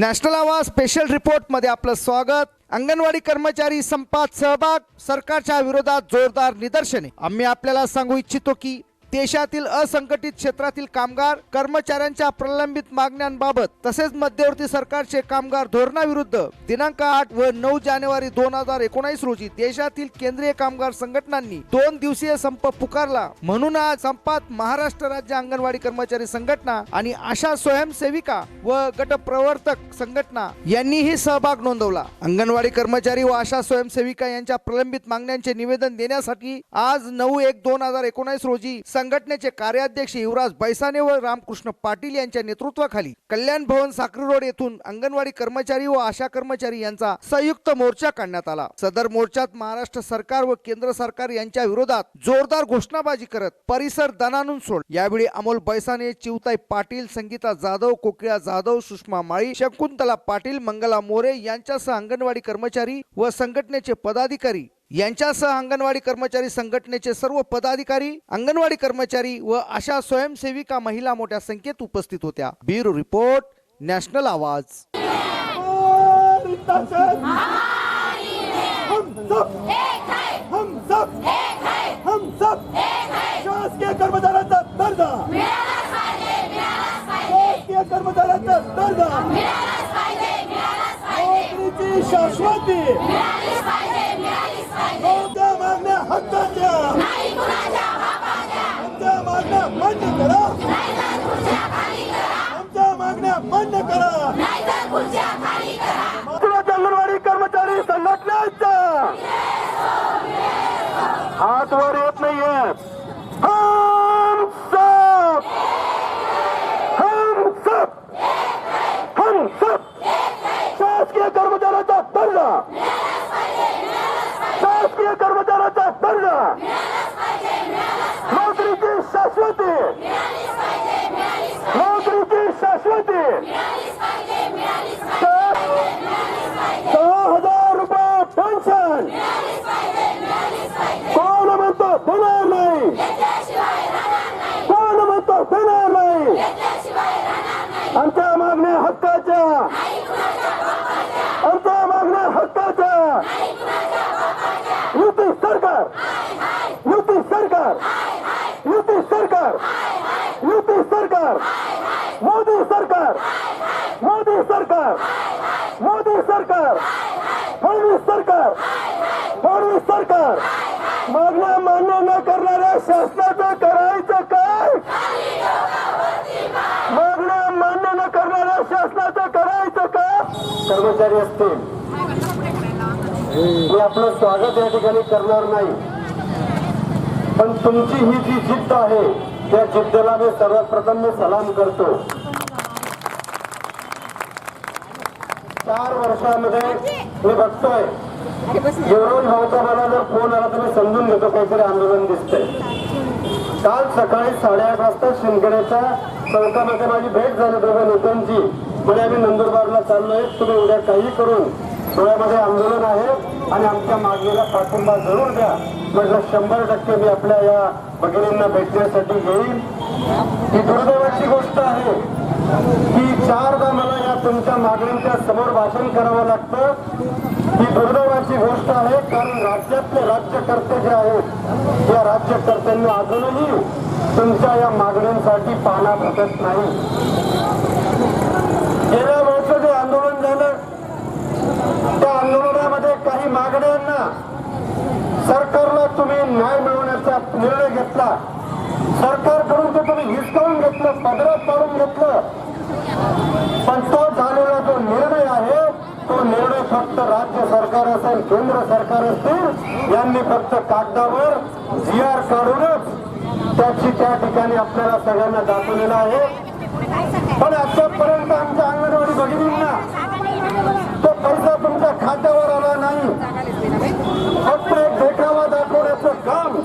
National आवाज special रिपोर्टमध्ये आपलं स्वागत. अंगणवाडी कर्मचारी संपात सहभाग सरकारच्या विरोधात जोरदार निदर्शने. आम्ही आपल्याला सांगू इच्छितो की देशातील असंघटित क्षेत्रातील कामगार कर्मचाऱ्यांच्या प्रलंबित मागण्यांबाबत तसेच मध्यवर्ती सरकारचे कामगार धोरणाविरुद्ध दिनांक आठ व नऊ जानेवारी दोन हजार एकोणीस रोजी देशातील केंद्रीय कामगार संघटनांनी दोन दिवसीय संप पुकारला. म्हणून आज संपात महाराष्ट्र राज्य अंगणवाडी कर्मचारी संघटना आणि आशा स्वयंसेविका व गटप्रवर्तक संघटना यांनीही सहभाग नोंदवला. अंगणवाडी कर्मचारी व आशा स्वयंसेविका यांच्या प्रलंबित मागण्यांचे निवेदन देण्यासाठी आज नऊ एक दोन हजार एकोणीस रोजी संघटनेचे कार्याध्यक्ष युवराज बैसाने व रामकृष्ण पाटील यांच्या नेतृत्वाखाली कल्याण भवन साक्री रोड येथून अंगणवाडी कर्मचारी व आशा कर्मचारी यांचा संयुक्त मोर्चा काढण्यात आला. सदर मोर्चात महाराष्ट्र सरकार व केंद्र सरकार यांच्या विरोधात जोरदार घोषणाबाजी करत परिसर दणानून सोड यावेळी अमोल बैसाने चिवताई पाटील संगीता जाधव कोकिळा जाधव सुषमा माळी शकुंतला पाटील मंगला मोरे यांच्यासह अंगणवाडी कर्मचारी व संघटनेचे पदाधिकारी यांच्यासह अंगणवाडी कर्मचारी संघटनेचे सर्व पदाधिकारी अंगणवाडी कर्मचारी व आशा स्वयंसेविका महिला मोठ्या संख्येत उपस्थित होत्या. ब्युरो रिपोर्ट नॅशनल आवाज. हमारी ताकत हम सब हम सब हम सब शासकीय कर्मचाऱ्यांचा दर्जा. शासकीय कर्मचाऱ्यांचा दर्जा नोकरीची शाश्वती. नोकऱ्या मागण्या हक्काच्या. आमच्या मागण्या मान्य करा आमच्या मागण्या मान्य करा महाराष्ट्र अंगणवाडी कर्मचारी संघटनेचा हात वर येत नाहीये हम सब हम सब हम सब शासकीय कर्मचाऱ्याचा दर्जा शासकीय कर्मचाऱ्यांचा दर्जा नोकरीची शाश्वती. नोकरीची शाश्वती. सहा हजार रुपये पेन्शन कोण म्हणतो देणार नाही? कोण म्हणतो देणार नाही? आमच्या मागण्या हक्काच्या आमच्या मागण्या हक्काच्या युती सरकार युती सरकार युती सरकार युती सरकार. मोदी सरकार. मोदी सरकार. मोदी सरकार. फडणवीस सरकार. फडणवीस सरकार. मागण्या मान्य न करणाऱ्या शासनाचं करायचं काय? मागण्या मान्य न करणाऱ्या शासनाचं करायचं का? कर्मचारी असतील. मी आपलं स्वागत या ठिकाणी करणार नाही. पण तुमची ही जी जिद्द आहे त्या जिद्दला मी सर्वात प्रथम मी सलाम करतो. चार वर्षामध्ये मी बघतोय जेवण भाऊचा मला जर फोन आला तर मी समजून घेतो काहीतरी आंदोलन दिसतंय. काल सकाळी साडेआठ वाजता शिंदखेड्याच्या चौकामध्ये माझी भेट झाली दोघा नेत्यांची. म्हणजे आम्ही नंदुरबारला चाललोय तुम्ही उद्या काही करून सोळ्यामध्ये आंदोलन आहे आणि आमच्या मागणीला पाठिंबा जरूर द्या. म्हटलं शंभर टक्के मी आपल्या या भगिनींना भेटण्यासाठी येईल ही दुर्दैवाची गोष्ट आहे की चारदा मला या तुमच्या मागण्यांच्या समोर भाषण करावं लागतं. ही दुर्दैवाची गोष्ट आहे कारण राज्यातले राज्यकर्ते जे आहेत या राज्यकर्त्यांनी अजूनही तुमच्या या मागण्यांसाठी पाना भटत नाही. गेल्या वर्ष जे आंदोलन झालं त्या आंदोलनामध्ये काही मागण्यांना सरकारला तुम्ही न्याय मिळवण्याचा निर्णय घेतला. सरकारकडून ते तुम्ही हिसकावून घेतलं पदरात पाडून घेतलं. पण तो झालेला जो निर्णय आहे तो निर्णय फक्त राज्य सरकार असेल केंद्र सरकार असतील यांनी फक्त कागदावर जी आर काढूनच त्याची त्या ठिकाणी आपल्याला सगळ्यांना दाखवलेला आहे. पण आतापर्यंत आमच्या अंगणवाडी भगिनींना तो पैसा तुमच्या खात्यावर आला नाही. फक्त एक देखावा दाखवण्याचं काम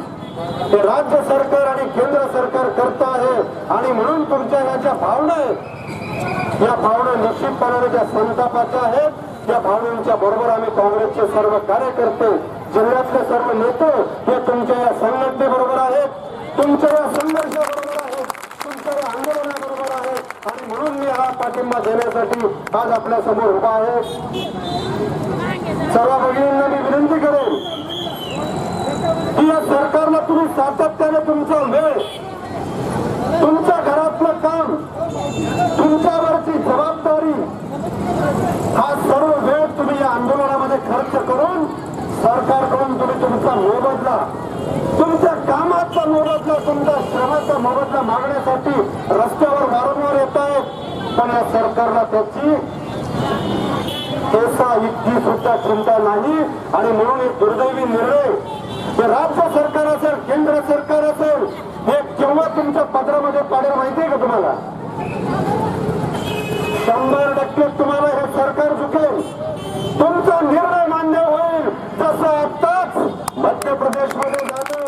हे राज्य सरकार आणि केंद्र सरकार करत आहे. आणि म्हणून तुमच्या या ज्या भावना आहेत. या भावना निश्चितपणाने ज्या संतापाच्या आहेत या भावनांच्या बरोबर आम्ही काँग्रेसचे सर्व कार्यकर्ते जिल्ह्यातले सर्व नेते हे तुमच्या या संघटने बरोबर आहेत. तुमच्या या संघर्षाबरोबर आहेत. तुमच्या या आंदोलनाबरोबर आहेत. आणि म्हणून मी हा पाठिंबा देण्यासाठी आज आपल्यासमोर उभा आहे. सर्व भगिनींना मी विनंती करेन. या सरकारला तुम्ही सातत्याने तुमचा वेळ तुमच्या घरातलं काम तुमच्यावरची जबाबदारी हा सर्व वेळ तुम्ही या आंदोलनामध्ये खर्च करून सरकारकडून तुम्ही तुमचा मोबदला तुमच्या कामाचा मोबदला तुमच्या श्रमाचा मोबदला मागण्यासाठी रस्त्यावर वारंवार येत आहेत. पण या सरकारला त्याची पैसा इतकी सुद्धा चिंता नाही आणि म्हणून एक दुर्दैवी निर्णय. हे राज्य सरकार असेल केंद्र सरकार असेल हे केव्हा तुमच्या पत्रामध्ये पाडेल माहितीये का तुम्हाला? शंभर टक्के तुम्हाला हे सरकार चुकेल तुमचा निर्णय मान्य होईल जसं आताच मध्य प्रदेशमध्ये झालं.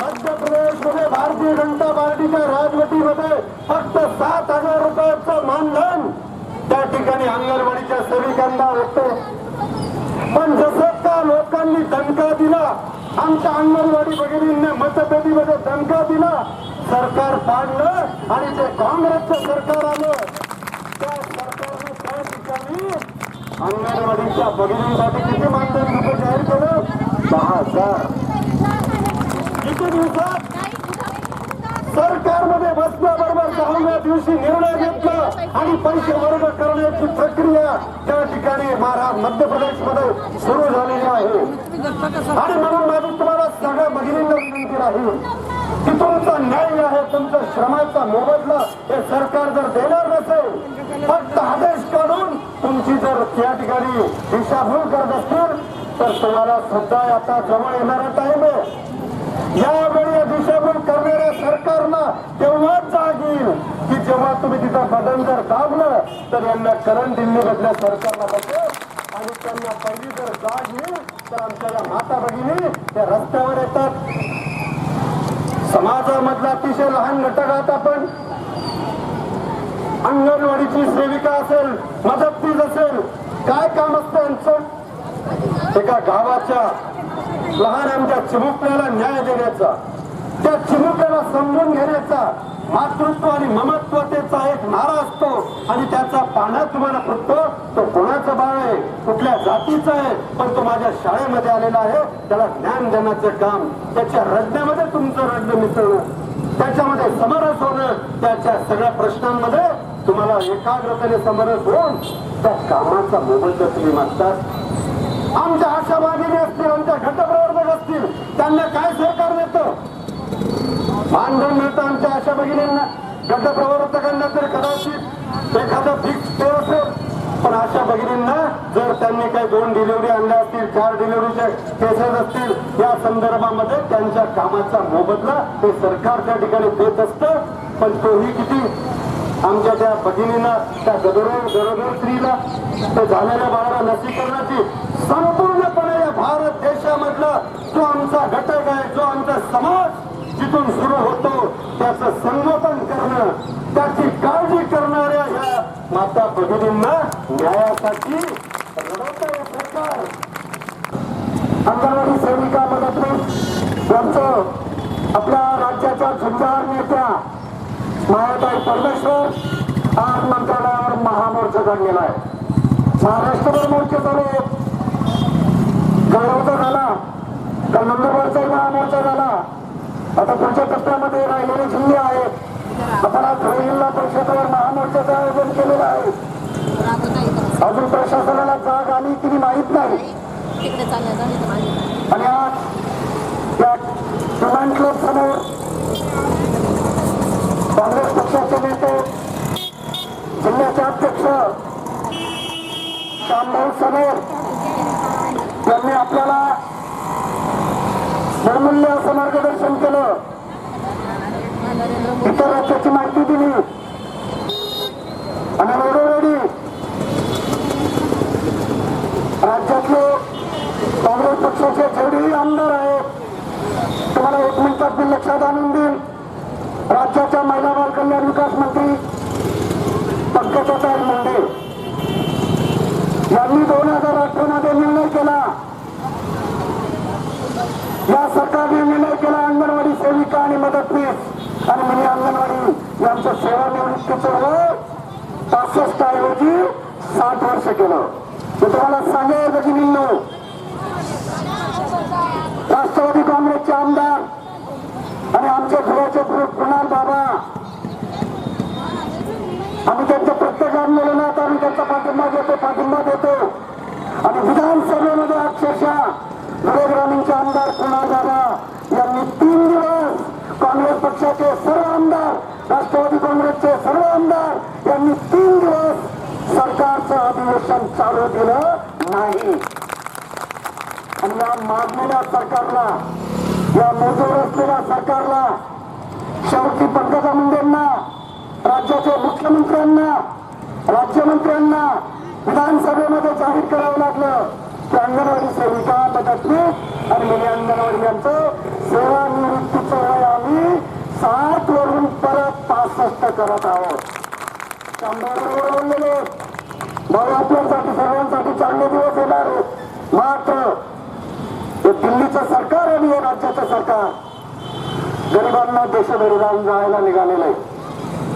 मध्य प्रदेशमध्ये भारतीय जनता पार्टीच्या राजवटीमध्ये फक्त सात हजार रुपयाचं मानधन त्या ठिकाणी त्यांना होतो पण जसं का लोकांनी दणका दिला आमच्या अंगणवाडी भगिनींनी मतपेटीमध्ये दणका दिला सरकार पाडलं आणि जे काँग्रेसचं सरकार आलं. त्या सरकारने त्या ठिकाणी अंगणवाडीच्या भगिनींसाठी किती मानधन रुपये जाहीर केलं? दहा हजार. किती दिवसात? सरकारमध्ये बसण्याबरोबर दहाव्या दिवशी निर्णय घेतला आणि पैसे वर्ग करण्याची प्रक्रिया त्या ठिकाणी महाराज मध्य प्रदेशमध्ये सुरू झालेली आहे. आणि म्हणून माझी तुम्हाला सगळ्या भगिनींना विनंती राहील की तुमचा न्याय आहे तुमचा श्रमाचा मोबदला हे सरकार जर देणार नसेल फक्त आदेश काढून तुमची जर त्या ठिकाणी दिशाभूल करत असतील तर तुम्हाला सुद्धा आता जवळ येणारा टाइम आहे. यावेळी या दिशाभूल करणाऱ्या सरकारला तेव्हाच जाग की जेव्हा तुम्ही तिथं बदल जर दाबलं तर यांना करण दिल्ली मधल्या सरकारला बसेल आणि त्यांना पहिली जर जाग येईल तर आमच्या या माता भगिनी त्या रस्त्यावर येतात. समाजामधला अतिशय लहान घटक आहात आपण. अंगणवाडीची सेविका असेल मदतनीस असेल काय काम असतं यांचं? एका गावाच्या लहान आमच्या चिमुकल्याला न्याय देण्याचा. त्या चिमुकल्याला समजून घेण्याचा मातृत्व आणि ममत्वतेचा एक नारा असतो. आणि त्याचा पाण्यात तुम्हाला फुटतो. तो कोणाचा बाळ आहे? कुठल्या जातीचा आहे? पण तो माझ्या शाळेमध्ये आलेला आहे. त्याला ज्ञान देण्याचं काम त्याच्या रज्ञामध्ये तुमचं रज्ञ मिसळणं त्याच्यामध्ये समरस होणं त्याच्या सगळ्या प्रश्नांमध्ये तुम्हाला एकाग्रतेने समरस होऊन त्या कामाचा मोबदला तुम्ही मागतात. आमच्या आशावादीने असतील आमच्या घटप्रवर्तक असतील त्यांना काय सहकार देतं मानधन मिळतं आमच्या आशा भगिनींना. गटप्रवर्तकांना तर कदाचित एखादं फिक्स पे असेल. पण अशा भगिनींना जर त्यांनी काही दोन डिलिव्हरी आणल्या असतील चार डिलिव्हरीचे केसेस असतील या संदर्भामध्ये त्यांच्या कामाचा मोबदला हे सरकार त्या ठिकाणी देत असतं. पण तोही किती आमच्या त्या भगिनींना त्या गरोदर गरोदर स्त्रीला ते झालेल्या बाळाला लसीकरणाची संपूर्णपणे या भारत देशामधला जो आमचा घटक आहे जो आमचा समाज जिथून सुरू होतो त्याचं संगोपन करणं त्याची काळजी करणाऱ्या या माता भगिनींना न्यायासाठी रडवतं सरकार अंगणवाडी सेविका मदतनीस यांचं आपल्या राज्याच्या झुंजार नेत्या मायाबाई परमेश्वर आज मंत्रालयावर महामोर्चा काढलेला आहे. महाराष्ट्रभर मोर्चे झाले गौरवचा झाला. तर नंदुरबारचाही महामोर्चा झाला. आता पुढच्या टप्प्यामध्ये राहिलेले जिल्हे आहेत. आपण आज धुळे जिल्हा परिषदेवर महामोर्चाचं आयोजन केलेलं आहे. अजून प्रशासनाला जाग आली की नाही माहीत नाही. आणि आज या विमान क्लब समोर काँग्रेस पक्षाचे नेते जिल्ह्याचे अध्यक्ष श्यामभाऊ समोर त्यांनी आपल्याला बहुमूल्य असं मार्गदर्शन केलं. इतर राज्याची माहिती दिली. आणि वेळोवेळी राज्यातले काँग्रेस पक्षाचे जेवढेही आमदार आहेत तुम्हाला एक मिनिटात मी लक्षात आणून देईन. राज्याच्या महिला बाल कल्याण विकास मंत्री पंकजाताई मुंडे यांनी दोन हजार अठरा मध्ये निर्णय केला. या सरकारने निर्णय केला. अंगणवाडी सेविका आणि मदतनीस आणि म्हणजे अंगणवाडी यांचं सेवानिवृत्तीचं वय पासष्ट ऐवजी साठ वर्ष केलं. मी तुम्हाला सांगेल भगिनींनो राष्ट्रवादी काँग्रेसचे आमदार आणि आमचे घराचे पुरुष कुणाल बाबा. आम्ही त्यांच्या प्रत्येक आंदोलनात आम्ही त्यांचा पाठिंबा देतो पाठिंबा देतो. आणि विधानसभेमध्ये अक्षरशः धुळे ग्रामीणचे आमदार कुणाल दादा यांनी तीन दिवस काँग्रेस पक्षाचे सर्व आमदार राष्ट्रवादी काँग्रेसचे सर्व आमदार यांनी तीन दिवस सरकारचं अधिवेशन चालू दिलं नाही. आणि या मागलेल्या सरकारला या मोजवर असलेल्या सरकारला शेवटी पंकजा मुंडेंना राज्याच्या मुख्यमंत्र्यांना राज्यमंत्र्यांना विधानसभेमध्ये जाहीर करावं लागलं. अंगणवाडी सेविका मदतनीस आणि मुली अंगणवाडी यांचं सेवानिवृत्तीचं वय आम्ही साठ वरून परत पासष्ट करत आहोत. शंभर बोललेले भाऊ आपल्यासाठी सर्वांसाठी चांगले दिवस येणार आहेत. मात्र हे दिल्लीचं सरकार आणि हे राज्याचं सरकार गरिबांना देशभरी जाऊन जायला निघालेलं आहे.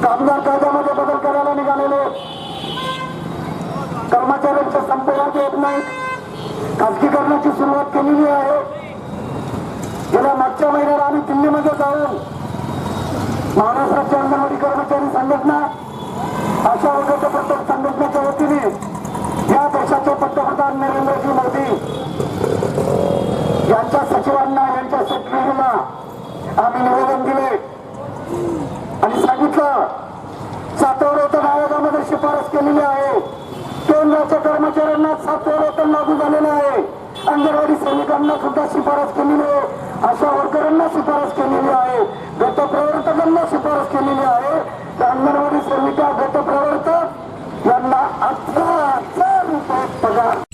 कामगार कायद्यामध्ये बदल करायला निघालेले कर्मचाऱ्यांच्या संपर्कात येत नाहीत. खासगीकरणाची सुरुवात केलेली आहे. गेल्या मागच्या महिन्यात आम्ही दिल्लीमध्ये जाऊन महाराष्ट्राच्या अंगणवाडी कर्मचारी संघटना अशा वर्गाच्या प्रत्येक संघटनेच्या वतीने या देशाचे पंतप्रधान नरेंद्रजी मोदी यांच्या सचिवांना यांच्या सेक्रेटरीला आम्ही निवेदन दिले आणि सांगितलं सातवं वेतन आयोगामध्ये शिफारस केलेली आहे. केंद्राच्या कर्मचाऱ्यांना सातव्या वेतन लागू झालेलं आहे. अंगणवाडी सैनिकांना सुद्धा शिफारस केलेली आहे. अशा वर्करांना शिफारस केलेली आहे. गटप्रवर्तकांना शिफारस केलेली आहे. तर अंगणवाडी सैनिका गटप्रवर्तक यांना अठरा हजार रुपये पगार.